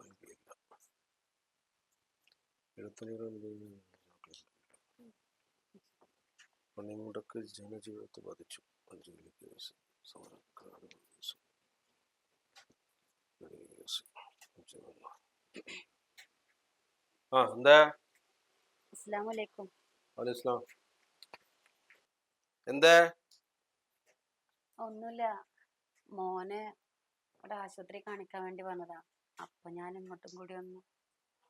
നൽകിയില്ല എഴുത്തണിയുടെ പണിമുടക്ക് ജനജീവിതത്തെ ബാധിച്ചു കേസ് കേസ് കേസ്. ആ എന്താ അസ്സലാമലൈക്കും അലൈസ്ലാം എന്താ ഒന്നുമില്ല മോനെ ഇവിടെ ആശുപത്രി കാണിക്കാൻ വേണ്ടി വന്നതാ. അപ്പൊ ഞാൻ ഇങ്ങോട്ടും കൂടി ഒന്ന്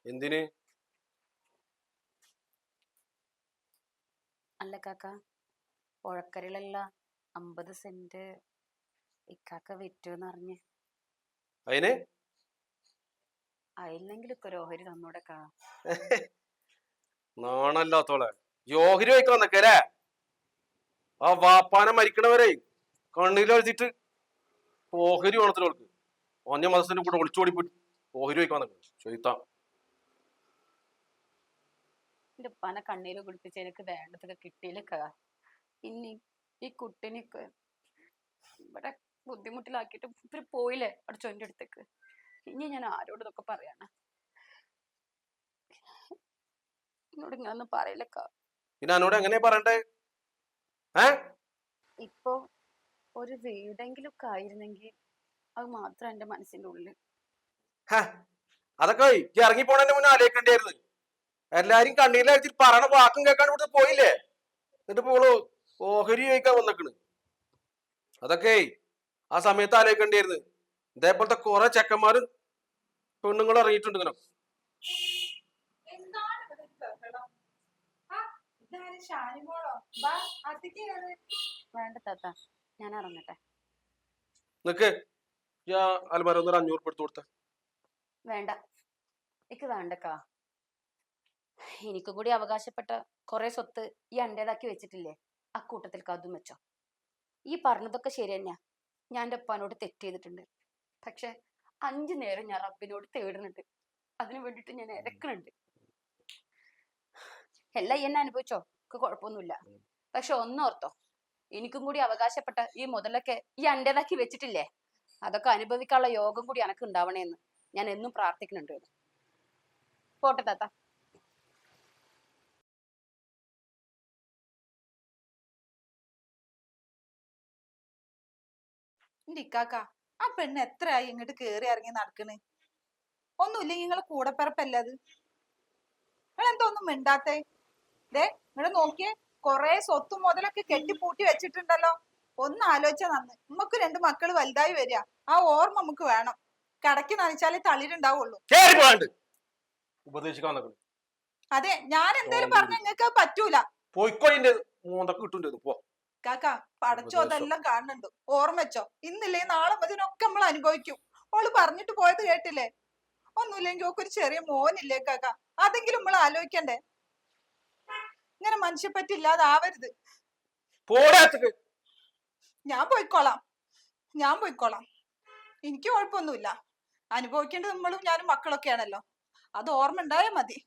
എന്തിന്? അല്ല കാക്ക പുഴക്കരയിലുള്ള അമ്പത് സെന്റ് ഇക്കാക്ക വിറ്റുന്ന് അറിഞ്ഞ് അതിന് അയില്ലെങ്കിലും ഇപ്പൊ ഓഹരി തന്നൂടെ കാ. നാണല്ലാത്തോളെ. യോഹരി വയ്ക്കാൻ നിക്കരേ ആ വാപ്പാനെ മരിക്കണവരെ കണ്ണീരെഴുതിട്ട് ഓഹരി വേണത്തിനോൾക്ക് ഓന്യ മതത്തിന്റെ കൂടെ ഒളിച്ചോടി പോയി ഓഹരി വയ്ക്കാൻ ചോദിത്താം. എന്റെ ഉപ്പാനെ കണ്ണീര് കുടിപ്പിച്ച് എനിക്ക് വേണ്ടതൊക്കെ കിട്ടിയില്ല ഇനി ഈ കുട്ടീനൊക്കെ ഇവിടെ ബുദ്ധിമുട്ടിലാക്കിയിട്ട് ഇവർ പോയില്ലേ അടച്ചോന്റെ അടുത്തേക്ക്. ഇനി ഞാൻ ആരോട് ഇതൊക്കെ പറയാനാ എന്നോട് ഇങ്ങനൊന്നും പറയില്ല കാ പിന്നെ എന്നോട് എങ്ങനെയാ പറയണ്ടേ? ഇപ്പൊ ഒരു വീടെങ്കിലും ഒക്കെ ആയിരുന്നെങ്കിൽ അത് മാത്രം എന്റെ മനസ്സിന്റെ ഉള്ളിൽ. അതൊക്കെ ഇറങ്ങി പോണതിന്റെ മുന്നേ ആലോചിക്കണ്ടായിരുന്നു. എല്ലാരും കണ്ണീരിലെഴുതി പറയണ വാക്കും കേൾക്കാൻ ഇവിടുത്തെ പോയില്ലേ? എന്നിട്ട് പോളു ഓഹരി ചോദിക്കാൻ വന്നേക്കണ്. അതൊക്കെ ആ സമയത്ത് ആലോചിക്കണ്ടായിരുന്നു. ഇതേപോലത്തെ കുറെ ചെക്കന്മാരും പെണ്ണുങ്ങളും ഇറങ്ങിയിട്ടുണ്ട് ഇങ്ങനെ. ഇവിടെ വേണ്ട താത്ത. ഞാൻ ഇറങ്ങട്ടെ. നിക്ക്. ഒന്നൊരു അഞ്ഞൂറ് എടുത്ത് കൊടുത്ത. വേണ്ട. എനിക്ക് വേണ്ടക്കാ. എനിക്കും കൂടി അവകാശപ്പെട്ട കുറെ സ്വത്ത് ഈ അന്റേതാക്കി വെച്ചിട്ടില്ലേ? ആ കൂട്ടത്തിൽ അതും വെച്ചോ. ഈ പറഞ്ഞതൊക്കെ ശരി തന്നെയാ. ഞാൻ എന്റെ ഉപ്പാനോട് തെറ്റ് ചെയ്തിട്ടുണ്ട്. പക്ഷെ അഞ്ചു നേരം ഞാൻ റബ്ബിനോട് തേടുന്നുണ്ട്. അതിനു വേണ്ടിട്ട് ഞാൻ ഇരക്കണുണ്ട് എല്ലാം എന്നെ അനുഭവിച്ചോ? കുഴപ്പമൊന്നുമില്ല. പക്ഷെ ഒന്നോർത്തോ എനിക്കും കൂടി അവകാശപ്പെട്ട ഈ മുതലൊക്കെ ഈ അന്റേതാക്കി വെച്ചിട്ടില്ലേ? അതൊക്കെ അനുഭവിക്കാനുള്ള യോഗം കൂടി എനക്ക് ഉണ്ടാവണേന്ന് ഞാൻ എന്നും പ്രാർത്ഥിക്കുന്നുണ്ട് പോട്ടെ താത്ത. ഇക്കാക്ക ആ പെണ്ണ് എത്രയായി ഇങ്ങോട്ട് കേറി ഇറങ്ങി നടക്കണ്? ഒന്നുമില്ലെങ്കിൽ നിങ്ങളെ കൂടെപ്പിറപ്പല്ലേ അത്? നിങ്ങൾ എന്തോ ഒന്നും മിണ്ടാത്തേ? ദേ നിങ്ങൾ നോക്കിയേ. കൊറേ സ്വത്തും മുതലൊക്കെ കെട്ടിപ്പൂട്ടി വെച്ചിട്ടുണ്ടല്ലോ. ഒന്ന് ആലോചിച്ചാ നന്ന്. നമുക്ക് രണ്ട് മക്കൾ വലുതായി വരിക. ആ ഓർമ്മ നമുക്ക് വേണം. കടക്കി നനച്ചാലേ തളിരുണ്ടാവുള്ളൂ. ഉപദേശിക്കാൻ അതെ ഞാൻ എന്തായാലും പറഞ്ഞ നിങ്ങൾക്ക് പറ്റൂല. പോയിക്കോളിന്റെ മൂന്നൊക്കെ പോ. കാക്ക പടച്ചോ. അതെല്ലാം കാണുന്നുണ്ട്. ഓർമ്മ വെച്ചോ. ഇന്നില്ലേ നാളെ മുതലൊക്കെ നമ്മൾ അനുഭവിക്കും. ഓൾ പറഞ്ഞിട്ട് പോയത് കേട്ടില്ലേ? ഒന്നുമില്ലെങ്കിൽ ഒരു ചെറിയ മോനില്ലേ കാക്ക? അതെങ്കിലും നമ്മൾ ആലോചിക്കണ്ടേ ഇങ്ങനെ മനുഷ്യപ്പറ്റി ഇല്ലാതാവരുത് ഞാൻ പോയിക്കോളാം. ഞാൻ പോയിക്കോളാം. എനിക്ക് കുഴപ്പമൊന്നുമില്ല. അനുഭവിക്കേണ്ടത് നമ്മളും ഞാനും മക്കളൊക്കെയാണല്ലോ. അത് ഓർമ്മ ഉണ്ടായാൽ മതി.